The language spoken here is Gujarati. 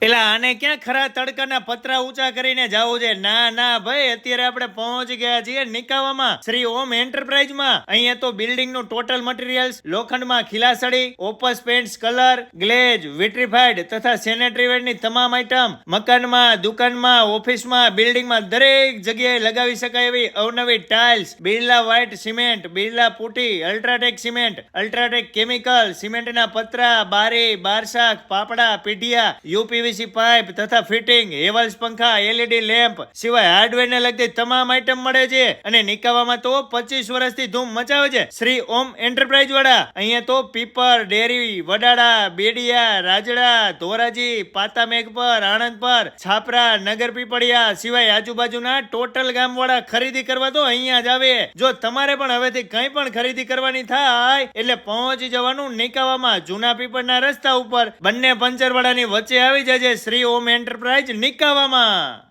પેલા આને ક્યાં ખરા તડકાના પતરા ઊંચા કરીને જાવું છે? ના ના, ભાઈ, અત્યારે આપણે પહોંચી ગયા છીએ નિકાવામાં. શ્રી ઓમ એન્ટરપ્રાઇઝમાં. અહીંયા તો બિલ્ડિંગનું ટોટલ મટીરિયલ્સ, લોખંડમાં ખીલાસડી, ઓપસ પેન્ટ્સ કલર ગ્લેજ વિટ્રીફાઈડ તથા સેનેટરી વેરની તમામ આઇટમ મકાનમાં, દુકાનમાં, ઓફિસમાં, બિલ્ડિંગમાં દરેક જગ્યાએ લગાવી શકાય એવી અવનવી tiles. Birla White cement, Birla putty, UltraTech cement, UltraTech chemical, સિમેન્ટના પતરા, બારી બારશાક પાપડા, પીઢિયા યુપીવીસી પાઇપ તથા ફિટિંગ હેવલ્સ પંખા, એલઈડી લેમ્પ સિવાય હાર્ડવેર લગતી તમામ આઇટમ મળે છે. અને નિકાવામાં તો પચીસ વર્ષથી ધૂમ મચાવે છે. શ્રી ઓમ એન્ટરપ્રાઇઝ વાળા, અહીંયા તો પીપર, ડેરી વડાડા બેડિયા, રાજડા, ધોરાજી, પાતા મેઘપર આણંદ પર, છાપરા, નગર પીપળિયા સિવાય આજુબાજુના ટોટલ ગામ વાળા ખરીદી કરવા તો અહીંયા જ આવે. જો તમારે પણ હવેથી કંઈ પણ ખરીદી કરવાની થાય, એટલે પહોંચી જવાનું નિકાવામાં જૂના પીપળના રસ્તા ઉપર. બંને પંચરવાડાની વચ્ચે આવી જજે શ્રી ઓમ એન્ટરપ્રાઇઝ નિકાવામાં.